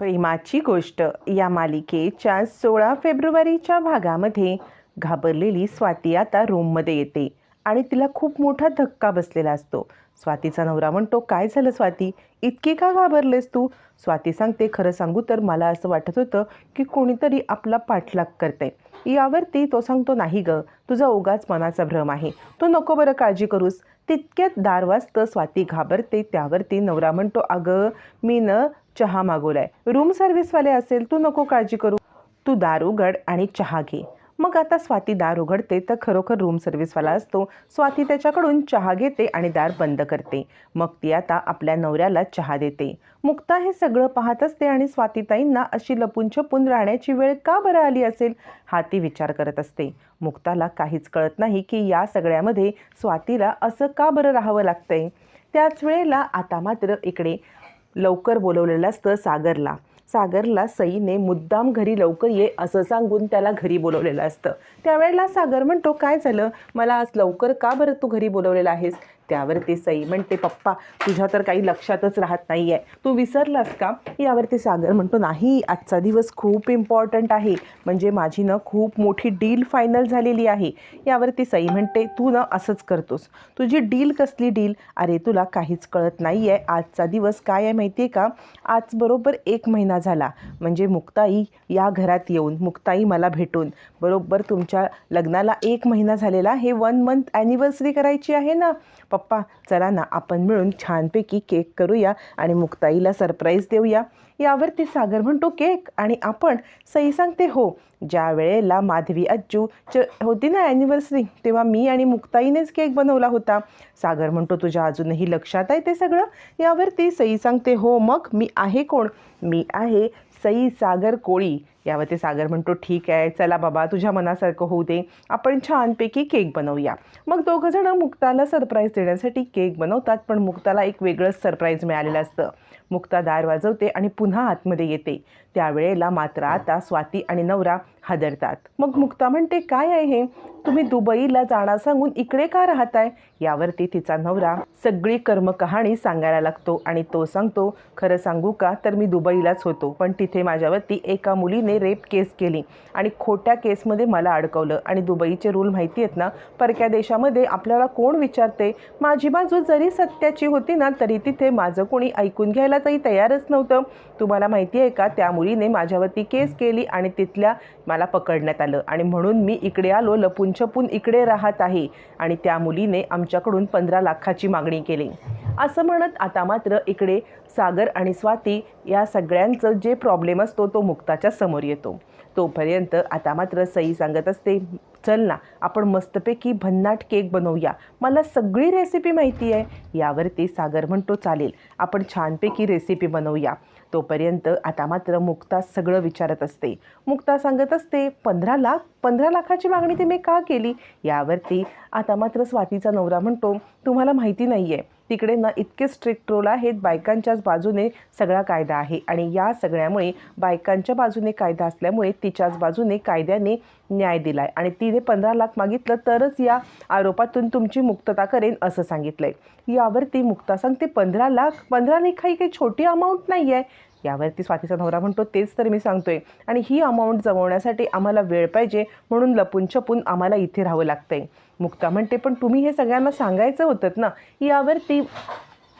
प्रेमाची गोष्ट या मालिकेच्या सोळा फेब्रुवारीच्या भागामध्ये घाबरलेली स्वाती आता रूममध्ये येते आणि तिला खूप मोठा धक्का बसलेला असतो. स्वातीचा नवरा म्हणतो काय झालं स्वाती? इतकी का घाबरलेस तू? स्वाती सांगते खरं सांगू तर मला असं वाटत होतं की कोणीतरी आपला पाठलाग करते यावरती तो सांगतो नाही ग तुझा उगाच मनाचा भ्रम आहे. तू नको बरं काळजी करूस. तितक्यात दार वाजतं स्वाती घाबरते. त्यावरती नवरा म्हणतो अगं मी न चहा मागवलाय. रूम सर्व्हिसवाले असेल तू नको काळजी करू. तू दार उघड आणि चहा घे. मग आता स्वाती दार उघडते तर खरोखर रूम सर्व्हिसवाला असतो. स्वाती त्याच्याकडून चहा घेते आणि दार बंद करते. मग ती आता आपल्या नवऱ्याला चहा देते. मुक्ता हे सगळं पाहत असते आणि स्वातीताईंना अशी लपून छपून राहण्याची वेळ का बरं आली असेल हा ती विचार करत असते. मुक्ताला काहीच कळत नाही की या सगळ्यामध्ये स्वातीला असं का बरं राहावं लागतंय. त्याच वेळेला आता मात्र इकडे लवकर बोलवलेलं असतं सागरला. सागरला सईने मुद्दाम घरी लवकर ये असं सांगून त्याला घरी बोलवलेलं असतं. त्यावेळेला सागर म्हणतो काय झालं? मला आज लवकर का बरं तू घरी बोलवलेलं आहेस? त्यावरती सई म्हणते पप्पा तुझ्या तर काही लक्षातच राहत नाही आहे तू विसरलास का? यावरती सागर म्हणतो नाही आजचा दिवस खूप इम्पॉर्टंट आहे. म्हणजे माझी ना खूप मोठी डील फायनल झालेली आहे. यावरती सई म्हणते तू ना असंच करतोस. तुझी डील कसली डील अरे तुला काहीच कळत नाही आहे आजचा दिवस काय आहे माहिती आहे का? आज बरोबर एक महिना झाला. म्हणजे मुक्ताई या घरात येऊन मुक्ताई मला भेटून बरोबर तुमच्या लग्नाला एक महिना झालेला हे वन मंथ ॲनिव्हर्सरी करायची आहे ना. पप्पा चला ना आपण मिळून छानपैकी केक करूया आणि मुक्ताईला सरप्राईज देऊया. यावरती सागर म्हणतो केक आणि आपण सई सांगते हो ज्या वेळेला माधवी अज्जू च होती ना ॲनिव्हर्सरी तेव्हा मी आणि मुक्ताईनेच केक बनवला होता. सागर म्हणतो तुझ्या अजूनही लक्षात आहे ते सगळं? यावरती सई सांगते हो मग मी आहे कोण? मी आहे सई सागर कोळी. यावरती सागर म्हणतो ठीक आहे चला बाबा तुझ्या मनासारखं होऊ दे. आपण छानपैकी केक बनवूया. मग दोघंजणं मुक्ताला सरप्राईज देण्यासाठी केक बनवतात पण मुक्ताला एक वेगळंच सरप्राईज मिळालेलं असतं. मुक्ता दार वाजवते आणि पुन्हा आतमध्ये येते. त्यावेळेला मात्र आता स्वाती आणि नवरा हादरतात. मग मुक्ता म्हणते काय आहे हे? तुम्ही दुबईला जाणार सांगून इकडे का राहताय? यावरती तिचा नवरा सगळी कर्मकहाणी सांगायला लागतो आणि तो सांगतो खरं सांगू का? तर मी दुबईलाच होतो पण तिथे माझ्यावरती एका मुलीने रेप केस केली आणि खोट्या केसमध्ये मला अडकवलं. आणि दुबईचे रूल माहिती आहेत ना परक्या देशामध्ये आपल्याला कोण विचारते? माझी बाजू जरी सत्याची होती ना तरी तिथे माझं कोणी ऐकून घ्यायला तरी तयारच नव्हतं. तुम्हाला माहिती आहे का? त्या मुलीने माझ्यावरती केस केली आणि तिथल्या मला पकडण्यात आलं. आणि म्हणून मी इकडे आलो लपून छपून इकडे राहत आहे. आणि त्या मुलीने आमच्याकडून पंधरा लाखाची मागणी केली. असं म्हणत आता मात्र इकडे सागर आणि स्वाती या सगळ्यांचं जे प्रॉब्लेम असतो तो मुक्ताच्या समोर येतो. तोपर्यंत आता मात्र सई सांगत असते चल ना आपण मस्तपैकी भन्नाट केक बनवूया. मला सगळी रेसिपी माहिती आहे. यावरती सागर म्हणतो चालेल आपण छानपैकी रेसिपी बनवूया. तोपर्यंत आता मात्र मुक्ता सगळं विचारत असते. मुक्ता सांगत असते पंधरा लाख पंधरा लाखाची मागणी ते मी का केली? यावरती आता मात्र स्वातीचा नवरा म्हणतो तुम्हाला माहिती नाही आहे तिकडे ना इतके स्ट्रिक्ट रोल आहेत बायकांच्याच बाजूने सगळा कायदा आहे आणि या सगळ्यामुळे बायकांच्या बाजूने कायदा असल्यामुळे तिच्याच बाजूने कायद्याने न्याय दिला आहे आणि तिने पंधरा लाख मागितलं तरच या आरोपातून तुमची मुक्तता करेन असं सांगितलं आहे यावरती मुक्ता सांगते पंधरा लाख पंधरा लाख ही काही छोटी अमाऊंट नाही आहे यावरती स्वातीचा नवरा म्हणतो तेच तर मी सांगतोय. आणि ही अमाऊंट जमवण्यासाठी आम्हाला वेळ पाहिजे म्हणून लपून छपून आम्हाला इथे राहावं लागतंय. मुक्ता म्हणते पण तुम्ही हे सगळ्यांना सांगायचं होतं ना यावरती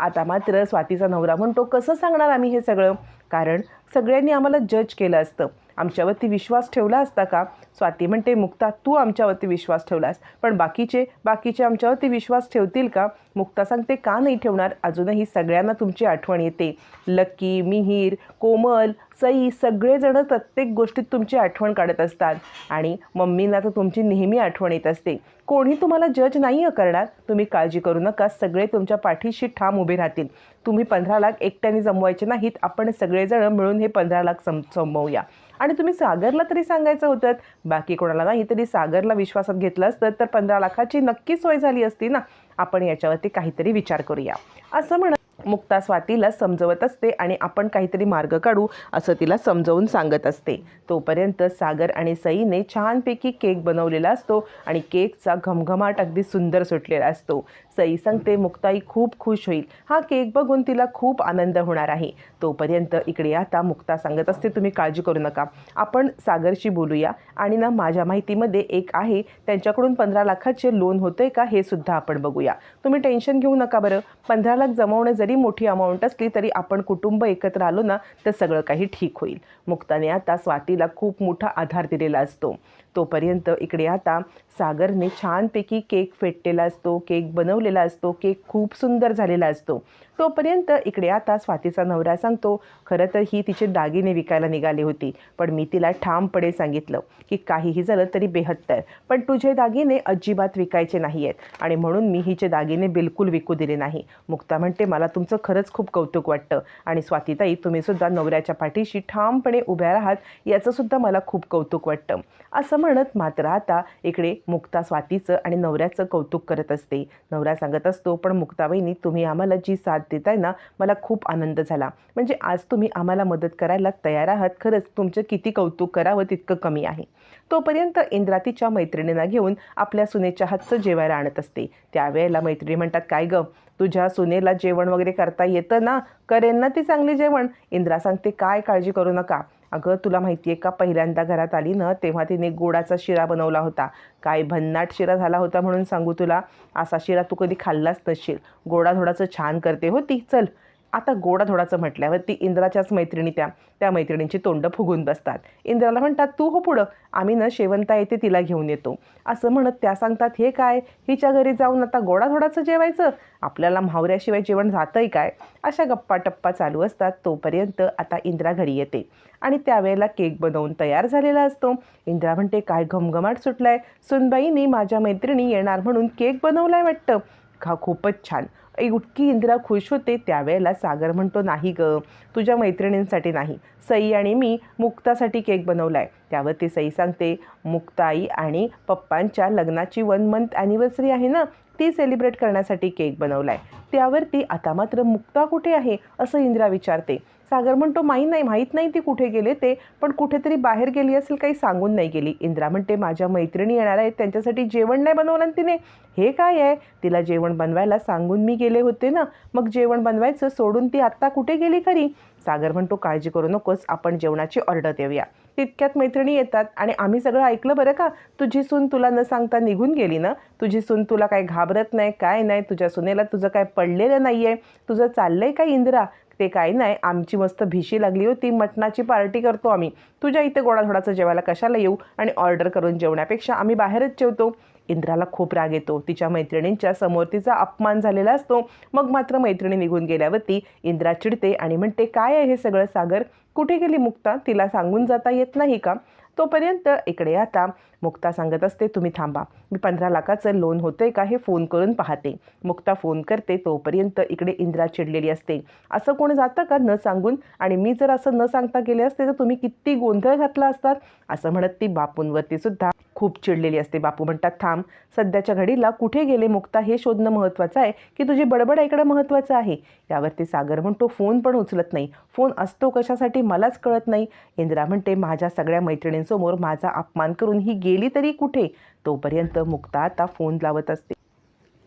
आता मात्र स्वातीचा नवरा म्हणतो कसं सांगणार आम्ही हे सगळं? कारण सगळ्यांनी आम्हाला जज केलं असतं. आमच्यावरती विश्वास ठेवला असता का? स्वाती म्हणते मुक्ता तू आमच्यावरती विश्वास ठेवलास. पण बाकीचे बाकीचे आमच्यावरती विश्वास ठेवतील का? मुक्ता सांगते का नाही ठेवणार? अजूनही सगळ्यांना तुमची आठवण येते. लक्की मिहीर कोमल सई सगळेजण प्रत्येक गोष्टीत तुमची आठवण काढत असतात. आणि मम्मींना तर तुमची नेहमी आठवण येत असते. कोणी तुम्हाला जज नाही करणार तुम्ही काळजी करू नका सगळे तुमच्या पाठीशी ठाम उभे राहतील. तुम्ही पंधरा लाख एकट्याने जमवायचे नाहीत आपण सगळेजण मिळून हे पंधरा लाख सम जमवूया आणि तुम्ही सागरला तरी सांगायचं होतं बाकी कोणाला नाही तरी सागरला विश्वासात घेतलं असतं तर पंधरा लाखाची नक्की सोय झाली असती ना. आपण याच्यावरती काहीतरी विचार करूया. असं म्हणत मुक्ता स्वातीला समजवत असते आणि आपण काहीतरी मार्ग काढू असं तिला समजवून सांगत असते. तोपर्यंत सागर आणि सईने छानपैकी केक बनवलेला असतो आणि केकचा घमघमाट अगदी सुंदर सुटलेला असतो. सई सांगते मुक्ताई खूप खुश होईल. हा केक बघून तिला खूप आनंद होणार आहे. तोपर्यंत इकडे आता मुक्ता सांगत असते तुम्ही काळजी करू नका. आपण सागरशी बोलूया. आणि ना माझ्या माहितीमध्ये एक आहे त्यांच्याकडून पंधरा लाखाचे लोन होतंय का हे सुद्धा आपण बघूया. तुम्ही टेन्शन घेऊ नका बरं. पंधरा लाख जमवणं जरी मोठी अमाऊंट असली तरी आपण कुटुंब एकत्र आलो ना तर सगळं काही ठीक होईल. मुक्ताने आता स्वातीला खूप मोठा आधार दिलेला असतो. तोपर्यंत इकडे आता सागरने छानपैकी केक फेटलेला असतो केक बनवलेला असतो केक खूप सुंदर झालेला असतो. तोपर्यंत इकडे आता स्वातीचा नवरा सांगतो खरं तर ही तिचे दागिने विकायला निघाली होती पण मी तिला ठामपणे सांगितलं की काहीही झालं तरी बेहत्तर. पण तुझे दागिने अजिबात विकायचे नाही आहेत आणि म्हणून मी हिचे दागिने बिलकुल विकू दिले नाही. मुक्ता म्हणते मला तुमचं खरंच खूप कौतुक वाटतं आणि स्वातीताई तुम्ही सुद्धा नवऱ्याच्या पाठीशी ठामपणे उभ्या राहात याचंसुद्धा मला खूप कौतुक वाटतं. असं म्हणत मात्र आता इकडे मुक्ता स्वातीचं आणि नवऱ्याचं कौतुक करत असते. नवरा सांगत असतो पण मुक्ताबाईंनी तुम्ही आम्हाला जी साथ देताय ना मला खूप आनंद झाला. म्हणजे आज तुम्ही आम्हाला मदत करायला तयार आहात. खरंच तुमचं किती कौतुक करावं तितकं कमी आहे. तोपर्यंत इंद्रा तिच्या मैत्रिणींना घेऊन आपल्या सुनेच्या हातचं जेवायला आणत असते. त्यावेळेला मैत्रिणी म्हणतात काय गं तुझ्या सुनेला जेवण वगैरे करता येतं ना? करेन ना ती चांगली जेवण. इंद्रा सांगते काय काळजी करू नका. अगं तुला माहिती आहे का पहिल्यांदा घरात आली ना तेव्हा तिने गोडाचा शिरा बनवला होता. काय भन्नाट शिरा झाला होता म्हणून सांगू तुला. असा शिरा तू कधी खाल्लाच नसशील. गोडा थोडाचं छान करते होती चल. आता गोडा थोडाचं म्हटल्यावरती इंद्राच्याच मैत्रिणी त्या त्या मैत्रिणींची तोंड फुगून बसतात. इंद्राला म्हणतात तू हो पुढं आम्ही ना शेवंता येते तिला घेऊन येतो. असं म्हणत त्या सांगतात हे काय? हिच्या घरी जाऊन आता गोडाधोडाचं जेवायचं? आपल्याला म्हावऱ्याशिवाय जेवण जातंय काय? अशा गप्पा टप्पा चालू असतात. तोपर्यंत आता इंद्रा घरी येते आणि त्यावेळेला केक बनवून तयार झालेला असतो. इंद्रा म्हणते काय घमघमाट सुटलाय? सुनबाईने माझ्या मैत्रिणी येणार म्हणून केक बनवलाय वाटतं. खा खूपच छान. इतकी इंदिरा खुश होते त्यावेळेला सागर म्हणतो नाही ग तुझ्या मैत्रिणींसाठी नाही. सई आणि मी मुक्तासाठी केक बनवला आहे त्यावरती सई सांगते मुक्ताई आणि पप्पांच्या लग्नाची वन मंथ ॲनिव्हर्सरी आहे ना ती सेलिब्रेट करण्यासाठी केक बनवला आहे त्यावरती आता मात्र मुक्ता कुठे आहे? असं इंदिरा विचारते. सागर म्हणतो माहीत नाही माहीत नाही ती कुठे गेले ते पण कुठेतरी बाहेर गेली असेल काही सांगून नाही गेली. इंद्रा म्हणते माझ्या मैत्रिणी येणार आहेत त्यांच्यासाठी जेवण नाही बनवलं तिने. हे काय आहे? तिला जेवण बनवायला सांगून मी गेले होते ना मग जेवण बनवायचं सोडून ती आत्ता कुठे गेली खरी? सागर म्हणतो काळजी करू नकोस आपण जेवणाची ऑर्डर देऊया. तितक्यात मैत्रिणी येतात आणि आम्ही सगळं ऐकलं बरं का? तुझी सून तुला न सांगता निघून गेली ना? तुझी सून तुला काय घाबरत नाही काय नाही? तुझ्या सुनेला तुझं काय पडलेलं नाही आहे तुझं चाललं आहे काय इंदिरा? ते काही नाही. आमची मस्त भिशी लागली होती. मटणाची पार्टी करतो आम्ही. तुझ्या इथे गोडाधोडाचं जेवायला कशाला येऊ? आणि ऑर्डर करून जेवण्यापेक्षा आम्ही बाहेरच जेवतो. इंद्राला खूप राग येतो. तिच्या मैत्रिणींच्या समोर तिचा अपमान झालेला असतो. मग मात्र मैत्रिणी निघून गेल्यावरती इंद्रा चिडते आणि म्हणते काय आहे हे सगळं सागर? कुठे गेली मुक्ता? तिला सांगून जाता येत नाही का? तोपर्यंत इकडे आता. मुक्ता सांगत असते तुम्ही थांबा. मी पंधरा लाखाचं लोन होतंय का हे फोन करून पाहते. मुक्ता फोन करते तोपर्यंत इकडे इंद्रा चिडलेली असते. असं कोण जातं का? न सांगून. आणि मी जर असं न सांगता गेले असते तर तुम्ही किती गोंधळ घातला असतात? असं म्हणत ती बापूंवरती सुद्धा खूप चिडलेली असते. बापू म्हणतात थांब. सध्याच्या घडीला कुठे गेले मुक्ता? हे शोधणं महत्त्वाचं आहे की तुझी बडबड ऐकणं महत्त्वाचं आहे? यावरती सागर म्हणतो फोन पण उचलत नाही. फोन असतो कशासाठी? मलाच कळत नाही. इंदिरा म्हणते माझ्या सगळ्या मैत्रिणींसमोर माझा अपमान करून ही गे गेली तरी कुठे? तोपर्यंत मुक्ता आता फोन लावत असते.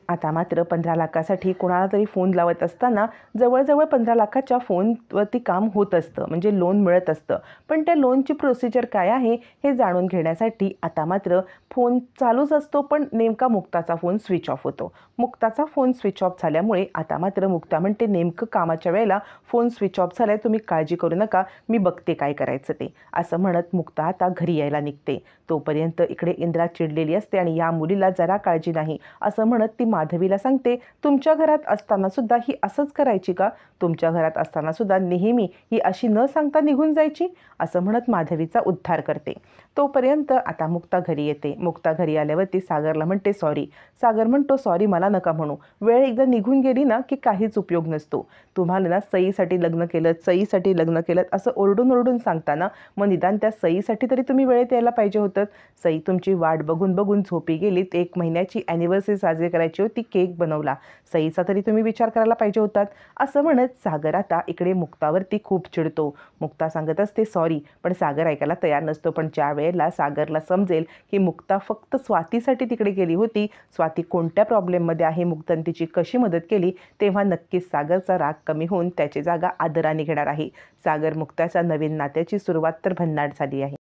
आता मात्र पंधरा लाखासाठी कोणाला तरी फोन लावत असताना जवळजवळ पंधरा लाखाच्या फोनवरती काम होत असतं म्हणजे लोन मिळत असतं. पण त्या लोनची प्रोसिजर काय आहे हे जाणून घेण्यासाठी आता मात्र फोन चालूच असतो पण नेमका मुक्ताचा फोन स्विच ऑफ होतो. मुक्ताचा फोन स्विच ऑफ झाल्यामुळे आता मात्र मुक्ता म्हणते नेमकं कामाच्या वेळेला फोन स्विच ऑफ झालाय तुम्ही काळजी करू नका मी बघते काय करायचं ते. असं म्हणत मुक्ता आता घरी यायला निघते. तोपर्यंत इकडे इंद्रा चिडलेली असते आणि या मुलीला जरा काळजी नाही असं म्हणत ती माधवीला सांगते तुमच्या घरात असताना सुद्धा ही असंच करायची का? तुमच्या घरात असताना सुद्धा नेहमी ही अशी न सांगता निघून जायची? असं म्हणत माधवीचा उद्धार करते. तोपर्यंत आता मुक्ता घरी येते. मुक्ता घरी आल्यावरती सागरला म्हणते सॉरी. सागर म्हणतो सॉरी मला नका म्हणू. वेळ एकदा निघून गेली ना की काहीच उपयोग नसतो. तुम्हाला ना सईसाठी लग्न केलं सईसाठी लग्न केलं असं ओरडून ओरडून सांगताना मग निदान त्या सईसाठी तरी तुम्ही वेळेत यायला पाहिजे होतं. सई तुमची वाट बघून बघून झोपी गेलीत. एक महिन्याची ॲनिव्हर्सरी साजरी करायची ती केक बनवला. सईचा तरी तुम्ही विचार करायला पाहिजे होतात. असं म्हणत सागर आता इकडे मुक्तावरती खूप चिडतो. मुक्ता सांगत असते सॉरी पण सागर ऐकायला तयार नसतो. पण ज्या वेळेला सागरला समजेल की मुक्ता फक्त स्वातीसाठी तिकडे गेली होती स्वाती कोणत्या प्रॉब्लेममध्ये आहे मुक्तान तिची कशी मदत केली तेव्हा नक्कीच सागरचा राग कमी होऊन त्याची जागा आदराने घेणार आहे. सागर मुक्ताच्या नवीन नात्याची सुरुवात तर भन्नाट झाली आहे.